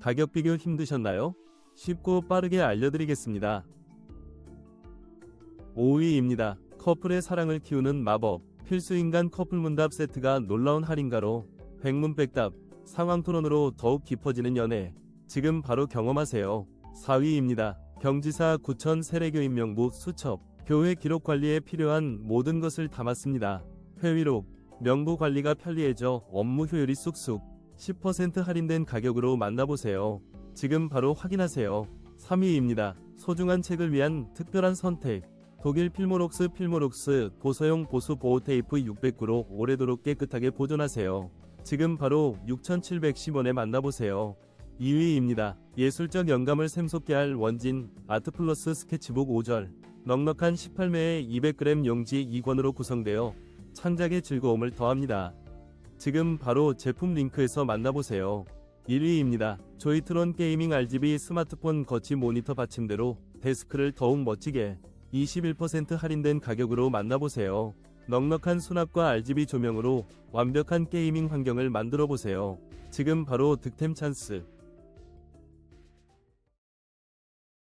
가격 비교 힘드셨나요? 쉽고 빠르게 알려드리겠습니다. 5위입니다. 커플의 사랑을 키우는 마법. 필수인간 커플 문답 세트가 놀라운 할인가로 백문백답, 상황 토론으로 더욱 깊어지는 연애. 지금 바로 경험하세요. 4위입니다. 경지사 구천 세례교인 명부 수첩. 교회 기록 관리에 필요한 모든 것을 담았습니다. 회의록, 명부 관리가 편리해져 업무 효율이 쑥쑥 10% 할인된 가격으로 만나보세요. 지금 바로 확인하세요. 3위입니다. 소중한 책을 위한 특별한 선택. 독일 필모록스 필모록스 보서용 보수 보호 테이프 609로 오래도록 깨끗하게 보존하세요. 지금 바로 6,710원에 만나보세요. 2위입니다. 예술적 영감을 샘솟게 할 원진 아트플러스 스케치북 5절. 넉넉한 18매의 200g 용지 2권으로 구성되어 창작의 즐거움을 더합니다. 지금 바로 제품 링크에서 만나보세요. 1위입니다. 조이트론 게이밍 RGB 스마트폰 거치 모니터 받침대로 데스크를 더욱 멋지게 21% 할인된 가격으로 만나보세요. 넉넉한 수납과 RGB 조명으로 완벽한 게이밍 환경을 만들어 보세요. 지금 바로 득템 찬스.